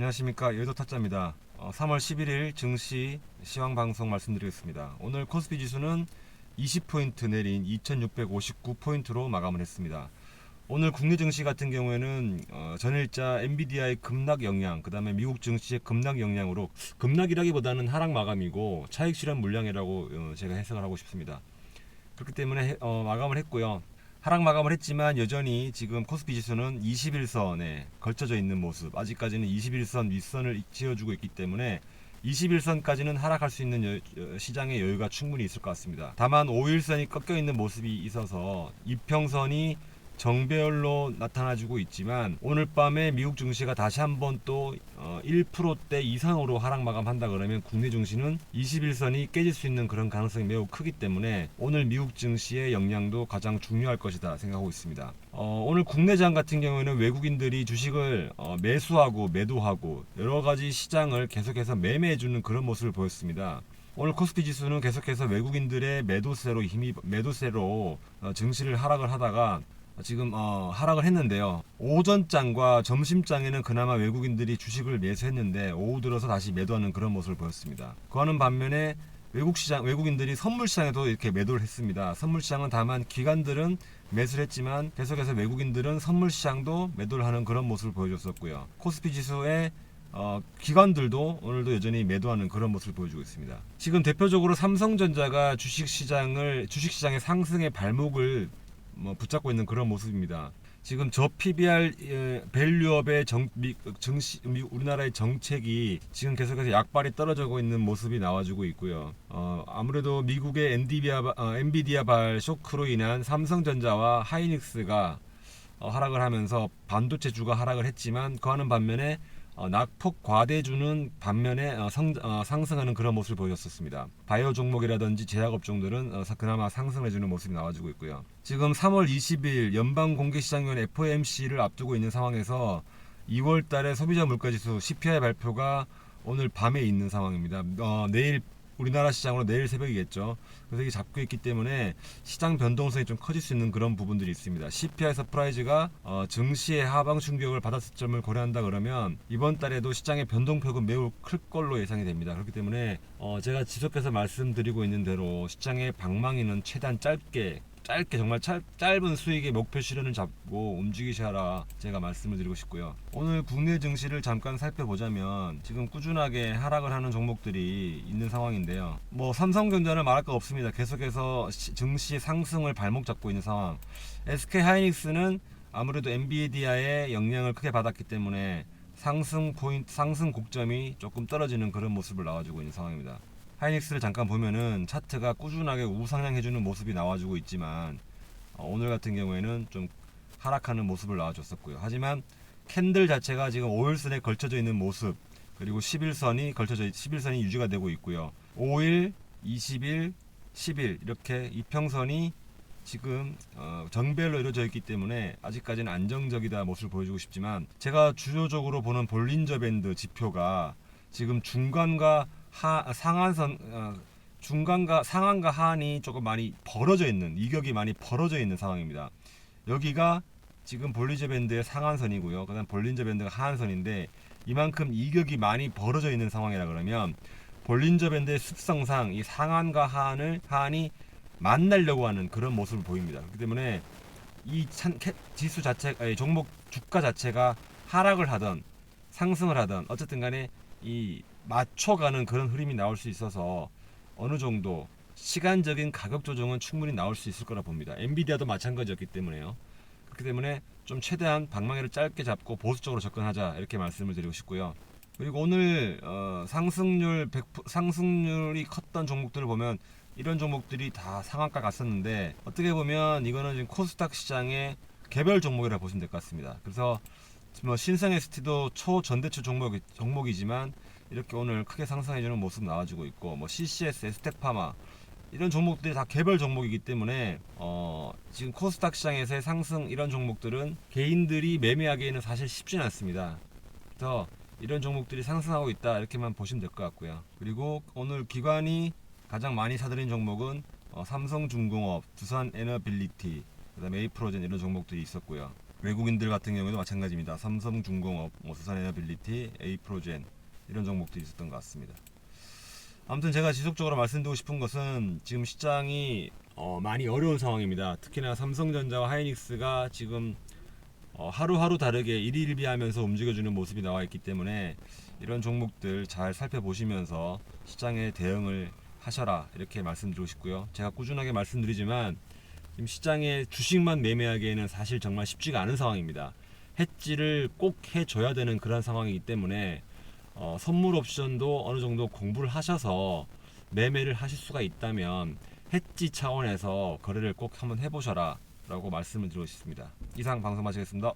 안녕하십니까 여의도 타짜입니다. 어, 3월 11일 증시 시황 방송 말씀드리겠습니다. 오늘 코스피 지수는 20포인트 내린 2,659포인트로 마감을 했습니다. 오늘 국내 증시 같은 경우에는 어, 전일자 엔비디아의 급락 영향, 그 다음에 미국 증시의 급락 영향으로 급락이라기보다는 하락 마감이고 차익 실현 물량이라고 어, 제가 해석을 하고 싶습니다. 그렇기 때문에 해- 어, 마감을 했고요. 하락 마감을 했지만 여전히 지금 코스피 지수는 21선에 걸쳐져 있는 모습. 아직까지는 21선 윗선을 지어주고 있기 때문에 21선까지는 하락할 수 있는 여- 여- 시장의 여유가 충분히 있을 것 같습니다. 다만 5일선이 꺾여 있는 모습이 있어서 이평선이 정배열로 나타나주고 있지만 오늘 밤에 미국 증시가 다시 한번 또 어, 1%대 이상으로 하락 마감한다 그러면 국내 증시는 21선이 깨질 수 있는 그런 가능성이 매우 크기 때문에 오늘 미국 증시의 영향도 가장 중요할 것이다 생각하고 있습니다. 어, 오늘 국내장 같은 경우에는 외국인들이 주식을 어, 매수하고 매도하고 여러 가지 시장을 계속해서 매매해주는 그런 모습을 보였습니다. 오늘 코스피 지수는 계속해서 외국인들의 매도세로 힘이 매도세로 어, 증시를 하락을 하다가 지금 어, 하락을 했는데요. 오전장과 점심장에는 그나마 외국인들이 주식을 매수했는데 오후 들어서 다시 매도하는 그런 모습을 보였습니다. 그와는 반면에 외국 시장 외국인들이 선물 시장에도 이렇게 매도를 했습니다. 선물 시장은 다만 기관들은 매수를 했지만 계속해서 외국인들은 선물 시장도 매도를 하는 그런 모습을 보여줬었고요. 코스피 지수의 어, 기관들도 오늘도 여전히 매도하는 그런 모습을 보여주고 있습니다. 지금 대표적으로 삼성전자가 주식 시장을 주식 시장의 상승의 발목을 뭐 붙잡고 있는 그런 모습입니다. 지금 저 PBR 예, 밸류업의 정, 미, 정시, 미, 우리나라의 정책이 지금 계속해서 약발이 떨어지고 있는 모습이 나와주고 있고요. 어, 아무래도 미국의 엔디비아, 어, 엔비디아발 쇼크로 인한 삼성전자와 하이닉스가 어, 하락을 하면서 반도체 주가 하락을 했지만 그와는 반면에 어, 낙폭 과대주는 반면에 어, 성, 어, 상승하는 그런 모습을 보였었습니다. 바이오 종목이라든지 제약 업종들은 어, 사- 그나마 상승해주는 모습이 나와주고 있고요. 지금 3월 20일 연방공개시장위원회 FOMC를 앞두고 있는 상황에서 2월 달에 소비자 물가지수 CPI 발표가 오늘 밤에 있는 상황입니다. 어, 내일 우리나라 시장으로 내일 새벽이겠죠. 그래서 이게 잡고 있기 때문에 시장 변동성이 좀 커질 수 있는 그런 부분들이 있습니다. CPI 서프라이즈가 어, 증시의 하방 충격을 받았을 점을 고려한다 그러면 이번 달에도 시장의 변동폭은 매우 클 걸로 예상이 됩니다. 그렇기 때문에 어, 제가 지속해서 말씀드리고 있는 대로 시장의 방망이는 최대한 짧게 짧게 정말 짧, 짧은 수익의 목표 실현을 잡고 움직이셔라 제가 말씀을 드리고 싶고요. 오늘 국내 증시를 잠깐 살펴보자면 지금 꾸준하게 하락을 하는 종목들이 있는 상황인데요. 뭐 삼성전자는 말할 거 없습니다. 계속해서 시- 증시 상승을 발목 잡고 있는 상황. SK 하이닉스는 아무래도 엔비디아의 영향을 크게 받았기 때문에 상승 포인트 상승 곡점이 조금 떨어지는 그런 모습을 나와주고 있는 상황입니다. 하이닉스를 잠깐 보면은 차트가 꾸준하게 우상향해주는 모습이 나와주고 있지만 어, 오늘 같은 경우에는 좀 하락하는 모습을 나와줬었고요. 하지만 캔들 자체가 지금 5일선에 걸쳐져 있는 모습 그리고 11선이 걸쳐져 11선이 유지가 되고 있고요. 5일, 20일, 10일 이렇게 이평선이 지금 어, 정배열로 이루어져 있기 때문에 아직까지는 안정적이다 모습을 보여주고 싶지만 제가 주요적으로 보는 볼린저 밴드 지표가 지금 중간과 하, 상한선 어, 중간과 상한과 하한이 조금 많이 벌어져 있는 이격이 많이 벌어져 있는 상황입니다. 여기가 지금 볼린저 밴드의 상한선이고요. 그다음 볼린저 밴드가 하한선인데 이만큼 이격이 많이 벌어져 있는 상황이라 그러면 볼린저 밴드의 습성상 이 상한과 하한을 하한이 만나려고 하는 그런 모습을 보입니다. 그렇기 때문에 이 찬, 캐- 지수 자체 종목 주가 자체가 하락을 하던 상승을 하던 어쨌든 간에 이 맞춰가는 그런 흐름이 나올 수 있어서 어느 정도 시간적인 가격 조정은 충분히 나올 수 있을 거라 봅니다. 엔비디아도 마찬가지였기 때문에요. 그렇기 때문에 좀 최대한 방망이를 짧게 잡고 보수적으로 접근하자 이렇게 말씀을 드리고 싶고요. 그리고 오늘 어, 상승률 100% 상승률이 컸던 종목들을 보면 이런 종목들이 다 상한가 갔었는데 어떻게 보면 이거는 지금 코스닥 시장의 개별 종목이라 고 보시면 될 것 같습니다. 그래서 뭐 신성 ST도 초전대추 종목 종목이지만 이렇게 오늘 크게 상승해주는 모습 나와주고 있고 뭐 CCS, 에스텍파마 이런 종목들이 다 개별 종목이기 때문에 어, 지금 코스닥 시장에서의 상승 이런 종목들은 개인들이 매매하기에는 사실 쉽지는 않습니다. 그래서 이런 종목들이 상승하고 있다 이렇게만 보시면 될 것 같고요. 그리고 오늘 기관이 가장 많이 사들인 종목은 어, 삼성중공업, 두산에너빌리티, 그다음에 에이프로젠 이런 종목들이 있었고요. 외국인들 같은 경우에도 마찬가지입니다. 삼성중공업, 뭐 수산에너빌리티, 에이프로젠 이런 종목들이 있었던 것 같습니다. 아무튼 제가 지속적으로 말씀드리고 싶은 것은 지금 시장이 어, 많이 어려운 상황입니다. 특히나 삼성전자와 하이닉스가 지금 어, 하루하루 다르게 일일비하면서 움직여주는 모습이 나와 있기 때문에 이런 종목들 잘 살펴보시면서 시장에 대응을 하셔라 이렇게 말씀드리고 싶고요. 제가 꾸준하게 말씀드리지만 지금 시장에 주식만 매매하기에는 사실 정말 쉽지가 않은 상황입니다. 해지를 꼭 해줘야 되는 그런 상황이기 때문에 어, 선물 옵션도 어느 정도 공부를 하셔서 매매를 하실 수가 있다면 해지 차원에서 거래를 꼭 한번 해보셔라 라고 말씀을 드리고 싶습니다. 이상 방송 마치겠습니다.